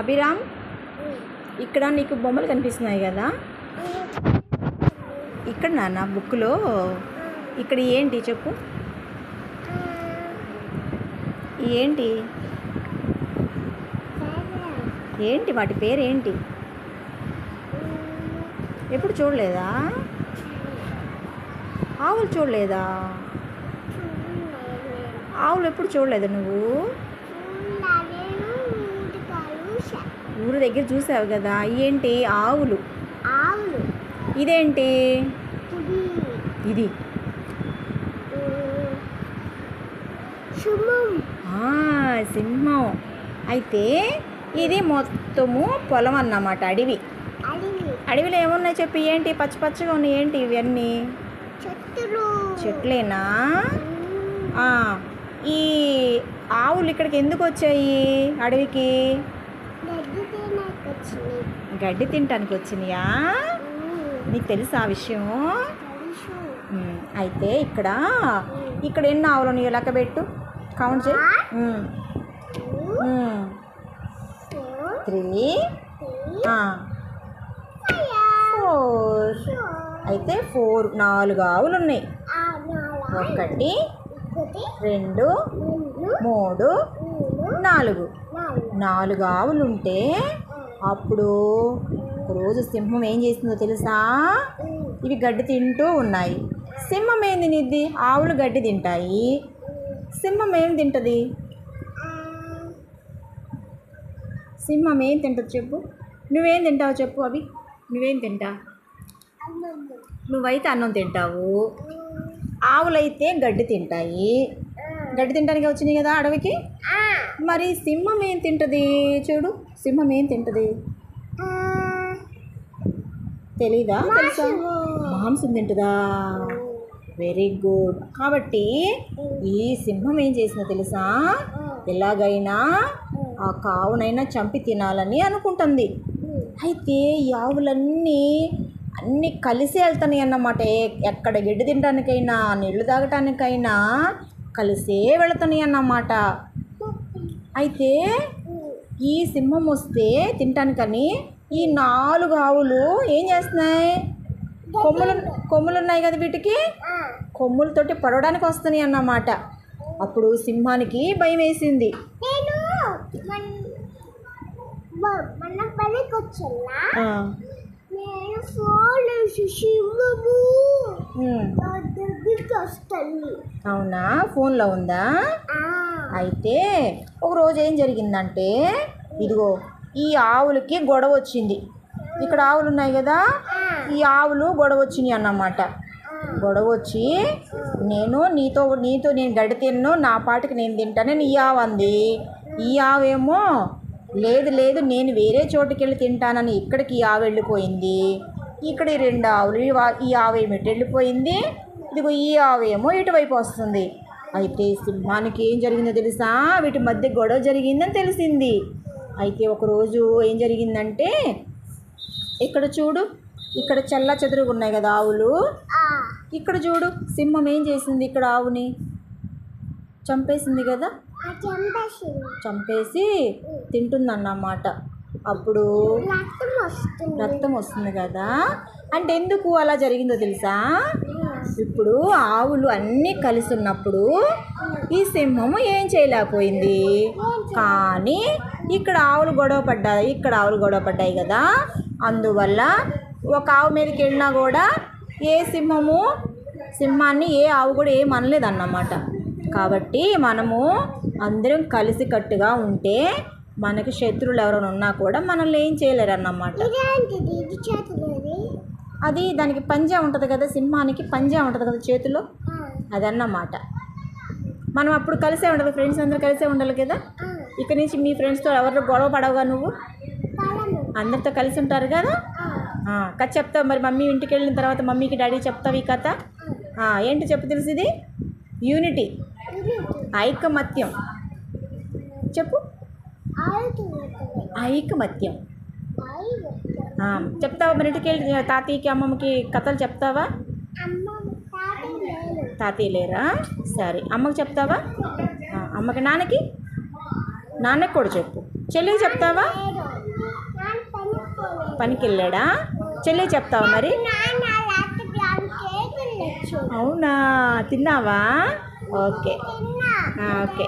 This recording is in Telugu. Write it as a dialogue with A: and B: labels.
A: అభిరామ్ ఇక్కడ నీకు బొమ్మలు కనిపిస్తున్నాయి కదా? ఇక్కడ నాన్న బుక్లో ఇక్కడ ఏంటి చెప్పు? ఏంటి? ఏంటి? వాటి పేరు ఏంటి ఎప్పుడు చూడలేదా? ఆవులు చూడలేదా? ఆవులు ఎప్పుడు చూడలేదా నువ్వు? ఊరు దగ్గర చూసావు కదా ఏంటి ఆవులు.
B: ఆవులు.
A: ఇదేంటి?
B: ఇది.
A: సింహం. అయితే ఇది మొత్తము పొలం అన్నమాట అడవి.
B: అడివి.
A: అడవిలో ఏమున్నాయి చెప్పి ఏంటి? పచ్చ పచ్చగా ఉన్నాయి ఏంటి ఇవన్నీ? చెట్లేనా? ఈ ఆవులు ఇక్కడికి ఎందుకు వచ్చాయి అడవికి?
B: గడ్డి
A: తినటానికి వచ్చినాయా నీకు తెలుసా ఆ విషయం? అయితే ఇక్కడ ఇక్కడ ఎన్ని ఆవులు ఉన్నాయి లెక్క పెట్టు? కౌంట్ చేయి. త్రీ ఫోర్ అయితే ఫోర్ నాలుగు ఆవులు ఉన్నాయి ఒకటి రెండు మూడు నాలుగు.
B: నాలుగు
A: ఆవులు ఉంటే అప్పుడు ఒకరోజు సింహం ఏం చేసిందో తెలుసా? ఇవి గడ్డి తింటూ ఉన్నాయి. సింహం ఏం తినిద్ది ఆవులు గడ్డి తింటాయి. సింహం ఏం తింటుంది? సింహం ఏం తింటుంది చెప్పు. నువ్వేం తింటావు చెప్పు అవి. నువ్వేం తింటా? నువ్వైతే అన్నం తింటావు. ఆవులైతే గడ్డి తింటాయి. గడ్డి తినడానికి వచ్చినాయి కదా అడవికి? మరి సింహం ఏం తింటుంది? చూడు సింహం ఏం తింటుంది? తెలీదా తెలుసా? మాంసం. తింటుందా? వెరీ గుడ్ కాబట్టి ఈ సింహం ఏం చేసిందో తెలుసా? ఎలాగైనా ఆ కావునైనా చంపి తినాలని అనుకుంటుంది. అయితే ఈ ఆవులన్నీ అన్నీ కలిసి వెళ్తున్నాయి అన్నమాట. ఎక్కడ గడ్డి తినడానికైనా నీళ్ళు తాగటానికైనా కలిసే వెళుతున్నాయి అన్నమాట. అయితే ఈ సింహం వస్తే తినటానికని ఈ నాలుగు ఆవులు ఏం చేస్తున్నాయి? కొమ్ములు కొమ్ములు ఉన్నాయి కదా వీటికి? కొమ్ములతోటి పడవడానికి వస్తున్నాయి అన్నమాట. అప్పుడు సింహానికి భయం వేసింది. అవునా? ఫోన్లో ఉందా? అయితే ఒకరోజు ఏం జరిగిందంటే ఇదిగో ఈ ఆవులకి గొడవ వచ్చింది. ఇక్కడ ఆవులు ఉన్నాయి కదా? ఈ ఆవులు గొడవ వచ్చినాయి అన్నమాట. గొడవ వచ్చి నేను నీతో నీతో నేను గడ్డి తిన్ను నా పాటికి నేను తింటానని ఈ ఆవు అంది. ఈ ఆవేమో లేదు లేదు నేను వేరే చోటుకి వెళ్ళి తింటానని ఇక్కడికి ఈ ఆవు వెళ్ళిపోయింది. ఇక్కడ ఈ రెండు ఆవులు ఈ ఆవు ఏమిటి ఇటు వెళ్ళిపోయింది? ఇదిగో ఈ ఆవు ఏమో ఇటువైపు వస్తుంది. అయితే సింహానికి ఏం జరిగిందో తెలుసా? వీటి మధ్య గొడవ జరిగిందని తెలిసింది. అయితే ఒకరోజు ఏం జరిగిందంటే ఇక్కడ చూడు ఇక్కడ చల్ల చెదురుగా ఉన్నాయి కదా ఆవులు. ఇక్కడ చూడు సింహం ఏం చేసింది ఇక్కడ ఆవుని? చంపేసింది కదా? చంపేసి తింటుందన్నమాట. అప్పుడు
B: రక్తం వస్తుంది
A: కదా. అంటే ఎందుకు అలా జరిగిందో తెలుసా? ఇప్పుడు ఆవులు అన్నీ కలిసి ఉన్నప్పుడు ఈ సింహము ఏం చేయలేకపోయింది? కానీ ఇక్కడ ఆవులు గొడవ పడ్డాయి ఇక్కడ ఆవులు గొడవ పడ్డాయి కదా. అందువల్ల ఒక ఆవు మీదకి వెళ్ళినా కూడా ఏ సింహము సింహాన్ని ఏ ఆవు కూడా ఏం అనలేదన్నమాట. కాబట్టి మనము అందరం కలిసికట్టుగా ఉంటే మనకి శత్రువులు ఎవరైనా ఉన్నా కూడా మనల్ని ఏం చేయలేరు అన్నమాట అది దానికి పంజా ఉంటుంది కదా సింహానికి పంజా ఉంటుంది కదా చేతిలో? అదన్నమాట. మనం అప్పుడు కలిసే ఉండాలి ఫ్రెండ్స్ అందరూ కలిసే ఉండాలి కదా? ఇక్కడి నుంచి మీ ఫ్రెండ్స్తో ఎవరితో గొడవ పడవుగా నువ్వు? అందరితో కలిసి ఉంటారు కదా? కథ చెప్తావు మరి మమ్మీ ఇంటికి వెళ్ళిన తర్వాత మమ్మీకి డాడీ చెప్తావు ఈ కథ? ఏంటి చెప్పు తెలుసు ఇది? యూనిటీ ఐకమత్యం. చెప్పు. ఐకమత్యం. చెప్తావా మరి ఇంటికి వెళ్ళి తాతయ్యకి అమ్మమ్మకి కథలు చెప్తావా? తాతయ్య లేరా? సరే. అమ్మకి చెప్తావా? అమ్మకి నాన్నకి? నాన్నకి కూడా చెప్పు. చెల్లికి చెప్తావా?
B: పనికి వెళ్ళాడా చెల్లి చెప్తావా మరి? అవునా? తిన్నావా? ఓకే. ఓకే.